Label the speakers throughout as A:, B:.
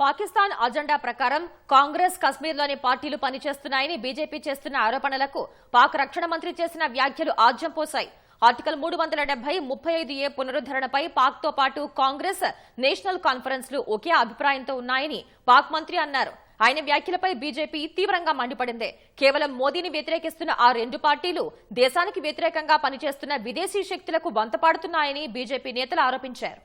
A: Pakistan agenda ప్రకారం కాంగ్రెస్ కశ్మీర్లోని పార్టీలు పనిచేస్తున్నాయని BJP చేస్తున్న ఆరోపణలకు పాక్ రక్షణ మంత్రి చేసిన వ్యాఖ్యలు ఆజ్యం పోశాయి. ఆర్టికల్ మూడు వందల డెబ్బై ముప్పై ఐదు ఏ పునరుద్దరణపై పాక్తో పాటు కాంగ్రెస్ నేషనల్ కాన్ఫరెన్స్లు ఒకే అభిప్రాయంతో ఉన్నాయని పాక్ మంత్రి అన్నారు. ఆయన వ్యాఖ్యలపై బీజేపీ తీవ్రంగా మండిపడింది. కేవలం మోదీని వ్యతిరేకిస్తున్న ఆ రెండు పార్టీలు దేశానికి వ్యతిరేకంగా పనిచేస్తున్న విదేశీ శక్తులకు వంతపాడుతున్నాయని బీజేపీ నేతలు ఆరోపించారు.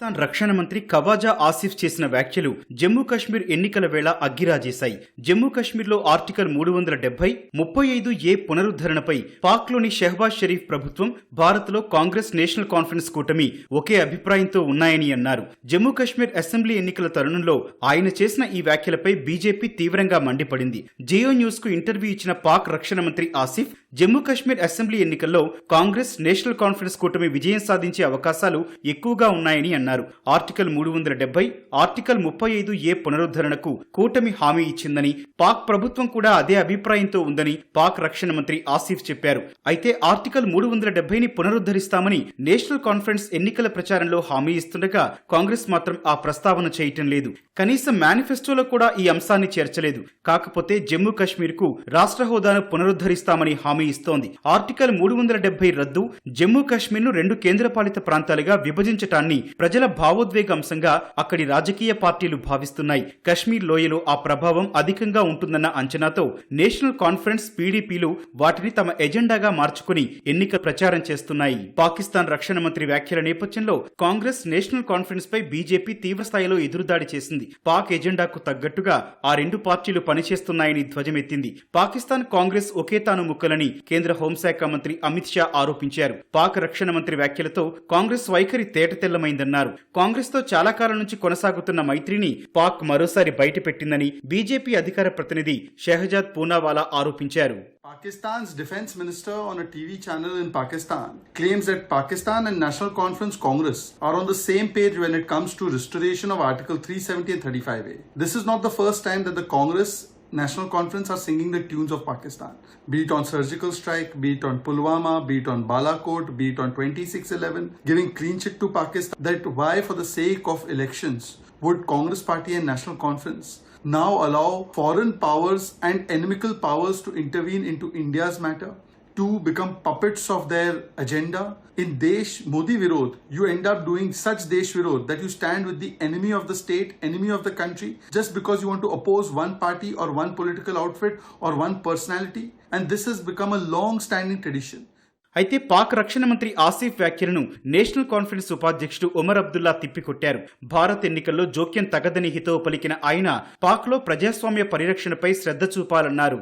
B: పాకిస్తాన్ రక్షణ మంత్రి ఖవాజా ఆసిఫ్ చేసిన వ్యాఖ్యలు జమ్మూ కశ్మీర్ ఎన్నికల వేళ అగ్గిరాజేశాయి. జమ్మూ కశ్మీర్లో ఆర్టికల్ మూడు వందల డెబ్బై ముప్పై ఐదు ఏ పునరుద్ధరణపై పాక్లోని షెహబాజ్ షరీఫ్ ప్రభుత్వం భారత్లో కాంగ్రెస్ నేషనల్ కాన్ఫరెన్స్ కూటమి ఒకే అభిప్రాయంతో ఉన్నాయని అన్నారు. జమ్మూ కశ్మీర్ అసెంబ్లీ ఎన్నికల తరుణంలో ఆయన చేసిన ఈ వ్యాఖ్యలపై బీజేపీ తీవ్రంగా మండిపడింది. జియో న్యూస్కు ఇంటర్వ్యూ ఇచ్చిన పాక్ రక్షణ మంత్రి ఆసిఫ్ జమ్మూ కాశ్మీర్ అసెంబ్లీ ఎన్నికల్లో కాంగ్రెస్ నేషనల్ కాన్ఫరెన్స్ కూటమి విజయం సాధించే అవకాశాలు ఎక్కువగా ఉన్నాయని అన్నారు. ఆర్టికల్ మూడు వందల డెబ్బై ఆర్టికల్ ముప్పై ఐదు ఏ పునరుద్ధరణకు కూటమి హామీ ఇచ్చిందని పాక్ ప్రభుత్వం కూడా అదే అభిప్రాయంతో ఉందని పాక్ రక్షణ మంత్రి ఆసిఫ్ చెప్పారు. అయితే ఆర్టికల్ మూడు వందల డెబ్బైని పునరుద్ధరిస్తామని నేషనల్ కాన్ఫరెన్స్ ఎన్నికల ప్రచారంలో హామీ ఇస్తుండగా కాంగ్రెస్ మాత్రం ఆ ప్రస్తావన చేయటం లేదు. కనీసం మేనిఫెస్టోలో కూడా ఈ అంశాన్ని చేర్చలేదు. కాకపోతే జమ్మూ కాశ్మీర్కు రాష్ట్ర హోదాను పునరుద్ధరిస్తామని హామీ ఇస్తోంది. ఆర్టికల్ మూడు వందల డెబ్బై రద్దు జమ్మూ కాశ్మీర్ను రెండు కేంద్రపాలిత ప్రాంతాలుగా విభజించటాన్ని ప్రజల భావోద్వేగ అంశంగా అక్కడి రాజకీయ పార్టీలు భావిస్తున్నాయి. కశ్మీర్ లోయలో ఆ ప్రభావం అధికంగా ఉంటుందన్న అంచనాతో నేషనల్ కాన్ఫరెన్స్ పీడీపీలు వాటిని తమ ఎజెండాగా మార్చుకుని ఎన్నిక ప్రచారం చేస్తున్నాయి. పాకిస్తాన్ రక్షణ మంత్రి వ్యాఖ్యల నేపథ్యంలో కాంగ్రెస్ నేషనల్ కాన్ఫరెన్స్ పై బీజేపీ తీవ్రస్థాయిలో ఎదురుదాడి చేసింది. పాక్ ఎజెండాకు తగ్గట్టుగా ఆ రెండు పార్టీలు పనిచేస్తున్నాయని ధ్వజమెత్తింది. పాకిస్తాన్ కాంగ్రెస్ ఒకే తాను ముక్కలని కేంద్ర హోంశాఖ మంత్రి అమిత్ షా ఆరోపించారు పాక్ రక్షణ మంత్రి వ్యాఖ్యలతో కాంగ్రెస్ వైఖరి తేటతెల్లమైందన్నారు కాంగ్రెస్తో చాలా కాలం నుంచి కొనసాగుతున్న మైత్రిని పాక్ మరోసారి బయటపెట్టిందని బీజేపీ అధికార ప్రతినిధి షెహజాద్ పూనావాలా ఆరోపించారు
C: Pakistan's defense minister on a TV channel in Pakistan claims that Pakistan and National Conference Congress are on the same page when it comes to restoration of Article 370 and 35A. This is not the first time that the Congress National Conference are singing the tunes of Pakistan, be it on surgical strike, be it on Pulwama, be it on Balakot, be it on 2611, giving clean chit to Pakistan. That why, for the sake of elections, would Congress Party and National Conference now allow foreign powers and inimical powers to intervene into India's matter? To become puppets of their agenda. In Desh Modi Virod, you end up doing such Desh Virod that you stand with the enemy of the state, enemy of the country, just because you want to oppose one party or one political outfit or one personality. And this has become a long standing tradition.
B: అయితే పాక్ రక్షణ మంత్రి ఆసిఫ్ వ్యాఖ్యలను national conference ఉపాధ్యక్షుడు ఒమర్ అబ్దుల్లా తిప్పికొట్టారు భారత్ ఎన్నికల్లో జోక్యం తగదని హితవు పలికిన ఆయన పాక్లో ప్రజాస్వామ్య పరిరక్షణపై శ్రద్ధ చూపాలన్నారు